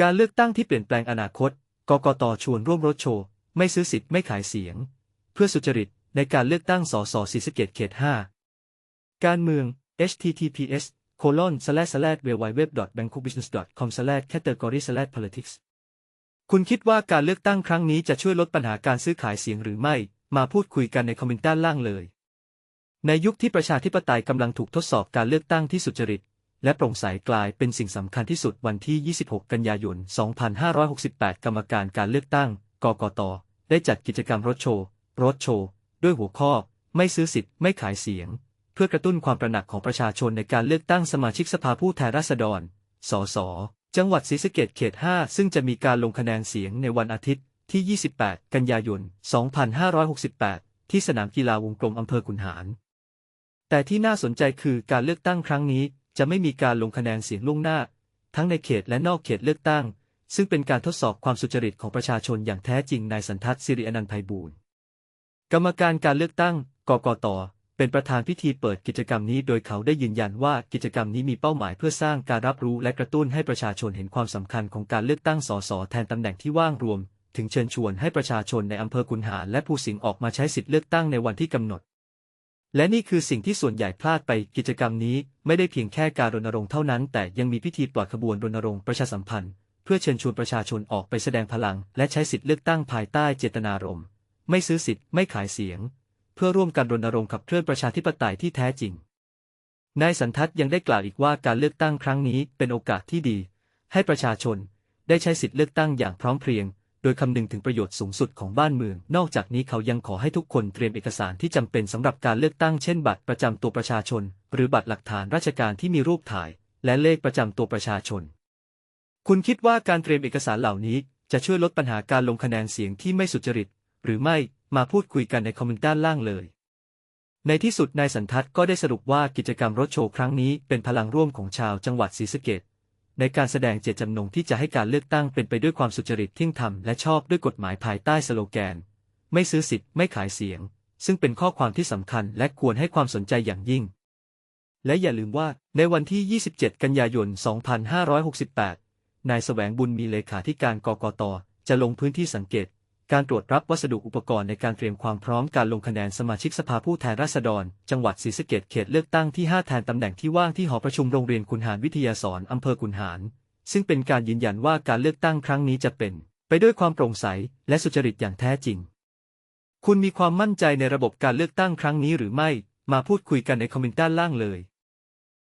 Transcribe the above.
การเลือกตั้งที่เปลี่ยนแปลงอนาคต กกตชวนร่วมรถโชว์ ไม่ซื้อสิทธิ์ไม่ขายเสียง เพื่อสุจริตในการเลือกตั้งสสศรีสะเกษเขต 5 การเมือง https colon slash slash www bangkokbusiness com slash category slash politics คุณคิดว่าการเลือกตั้งครั้งนี้จะช่วยลดปัญหาการซื้อขายเสียงหรือไม่ มาพูดคุยกันในคอมเมนต์ด้านล่างเลย ในยุคที่ประชาธิปไตยกำลังถูกทดสอบการเลือกตั้งที่สุจริต และโปร่งใสกลายเป็นสิ่งสำคัญที่สุดวันที่ 26 กันยายน 2568 กรรมการการเลือกตั้ง กกต ได้จัดกิจกรรมรถโชว์ รถโชว์ ด้วยหัวข้อ ไม่ซื้อสิทธิ์ ไม่ขายเสียง เพื่อกระตุ้นความตระหนักของประชาชนในการเลือกตั้งสมาชิกสภาผู้แทนราษฎร สส จังหวัดศรีสะเกษเขต 5 ซึ่งจะมีการลงคะแนนเสียงในวันอาทิตย์ที่ 28 กันยายน 2568 ที่สนามกีฬาวงกลมอำเภอขุนหาร แต่ที่น่าสนใจคือการเลือกตั้งครั้งนี้ จะไม่มีการลงคะแนนเสียงล่วงหน้า ทั้งในเขตและนอกเขตเลือกตั้ง ซึ่งเป็นการทดสอบความสุจริตของประชาชนอย่างแท้จริงนายสันทัศน์สิริอนันต์ไพบูลกรรมการการเลือกตั้งกกตเป็นประธานพิธีเปิดกิจกรรมนี้โดยเขาได้ยืนยันว่ากิจกรรมนี้มีเป้าหมายเพื่อสร้างการรับรู้และกระตุ้นให้ประชาชนเห็นความสำคัญของการเลือกตั้งสสแทนตำแหน่งที่ว่างรวม ถึงเชิญชวนให้ประชาชนในอำเภอขุนหารและภูสิงห์ออกมาใช้สิทธิเลือกตั้งในวันที่กำหนด และนี่คือสิ่งที่ส่วนใหญ่พลาดไปกิจกรรมนี้ไม่ได้เพียงแค่การรณรงค์เท่านั้น แต่ยังมีพิธีปล่อยขบวนรณรงค์ประชาสัมพันธ์ เพื่อเชิญชวนประชาชนออกไปแสดงพลัง และใช้สิทธิเลือกตั้งภายใต้เจตนารมณ์ ไม่ซื้อสิทธิ์ไม่ขายเสียง เพื่อร่วมกันรณรงค์ขับเคลื่อนประชาธิปไตยที่แท้จริงนายสันทัศน์ยังได้กล่าวอีกว่าการเลือกตั้งครั้งนี้เป็นโอกาสที่ดี ให้ประชาชนได้ใช้สิทธิเลือกตั้งอย่างพร้อมเพรียง โดยคำนึงถึงประโยชน์สูงสุดของบ้านเมือง นอกจากนี้เขายังขอให้ทุกคนเตรียมเอกสารที่จำเป็นสำหรับการเลือกตั้งเช่นบัตรประจำตัวประชาชน หรือบัตรหลักฐานราชการที่มีรูปถ่าย และเลขประจำตัวประชาชน คุณคิดว่าการเตรียมเอกสารเหล่านี้ จะช่วยลดปัญหาการลงคะแนนเสียงที่ไม่สุจริต หรือไม่มาพูดคุยกันในคอมเมนต์ด้านล่างเลย ในที่สุดนายสันทัศน์ก็ได้สรุปว่ากิจกรรมรถโชว์ครั้งนี้เป็นพลังร่วมของชาวจังหวัดศรีสะเกษ ในการแสดงเจตจำนงที่จะให้การเลือกตั้งเป็นไปด้วยความสุจริตเที่ยงธรรมและชอบด้วยกฎหมายภายใต้สโลแกน ไม่ซื้อสิทธิ์ไม่ขายเสียง ซึ่งเป็นข้อความที่สำคัญและควรให้ความสนใจอย่างยิ่ง และอย่าลืมว่าในวันที่ 27 กันยายน 2568 นายแสวงบุญมีเลขาธิการกกต จะลงพื้นที่สังเกต การตรวจรับวัสดุอุปกรณ์ในการเตรียมความพร้อมการลงคะแนนสมาชิกสภาผู้แทนราษฎร จังหวัดศรีสะเกษเขตเลือกตั้งที่ 5 แทนตำแหน่งที่ว่างที่หอประชุมโรงเรียนขุนหารวิทยาสอนอำเภอขุนหาร ซึ่งเป็นการยืนยันว่าการเลือกตั้งครั้งนี้จะเป็น ไปด้วยความโปร่งใส และสุจริตอย่างแท้จริง คุณมีความมั่นใจในระบบการเลือกตั้งครั้งนี้หรือไม่ มาพูดคุยกันในคอมเมนต์ด้านล่างเลย